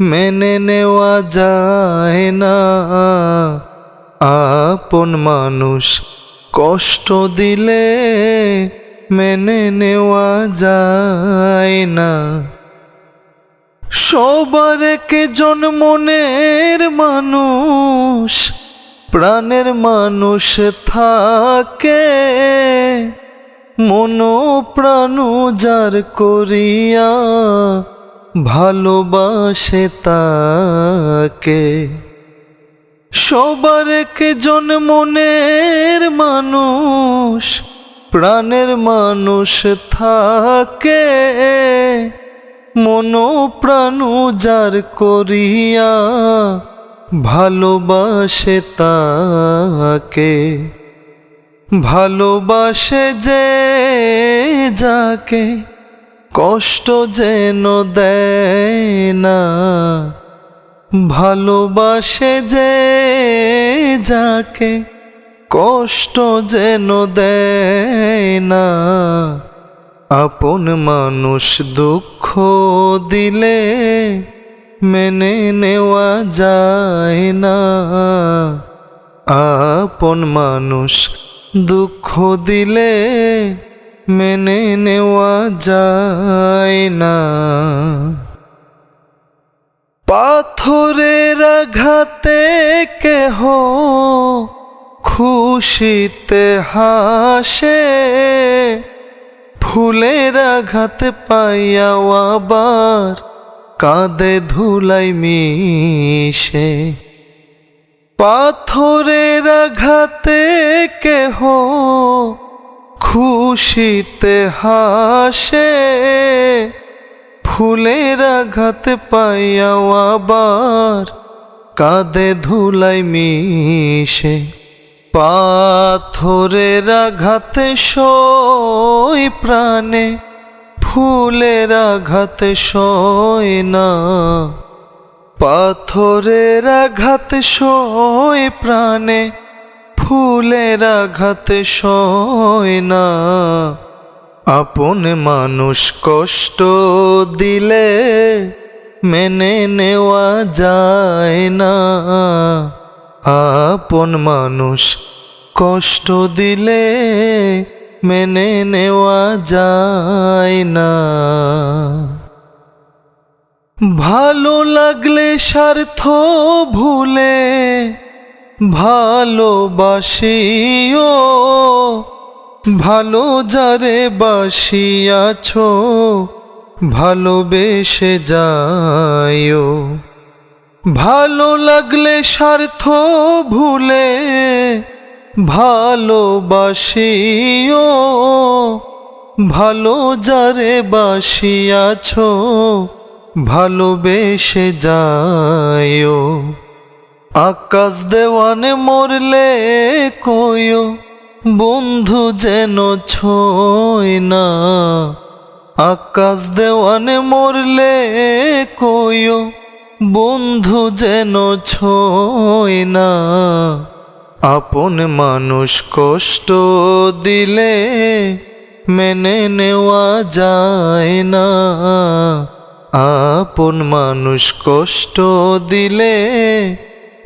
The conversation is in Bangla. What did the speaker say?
মেনে নেওয়া যায় না। আপন মানুষ কষ্ট দিলে মেনে নেওয়া যায় না। সবার কে জন্মনের মানুষ, প্রাণের মানুষ থাকে। মনো প্রাণ যার করিয়া ভালোবাসে তাকে। সবার কে জন্মনের মানুষ, প্রাণের মানুষ থাকে। মনো প্রাণ যার করিয়া ভালোবাসে তাকে। ভালোবাসে যে যাকে কষ্ট যেন দেয় না, ভালোবাসে যে যাকে, কষ্ট যেন দেয় না। আপন মানুষ দুঃখ দিলে মেনে নেওয়া যায় না। আপন মানুষ দুঃখ দিলে মেনে নেওয়া যায় না। পাথরের আঘাতে কেহ খুশিতে হাসে, ফুলের আঘাত পাইয়াও আবার কাঁদে ধুলাই মিশে। পাথরের আঘাতে কেহ খুশিতে হাসে, ফুলের আঘাত পাইয়াও আবার কাঁদে ধুলাই মিশে। পাথরের আঘাতে সই প্রাণে, ফুলের আঘাত সয় না। পাথরের আঘাত সয় প্রাণে ফুলের আঘাত সয় না। আপন মানুষ কষ্ট দিলে মেনে নেওয়া যায় না। আপন মানুষ কষ্ট দিলে মেনে নেওয়া যায় না। ভালো লাগলে স্বার্থ ভুলে ভালোবাসিও, ভালো যারে বাসিয়াছ, ভালোবেসে যাইও। ভালো লাগলে স্বার্থ ভুলে ভালোবাসিও, ভালো যারে বাসিয়াছ, ভালোবেসে যাইও। আকাশ দেওয়ানে মরলে কইও, বন্ধু যেন ছয় না। আকাশ দেওয়ানে মরলে কইও, বন্ধু যেন ছয় না। আপন মানুষ কষ্ট দিলে মেনে নেওয়া যায় না। আপন মানুষ কষ্ট দিলে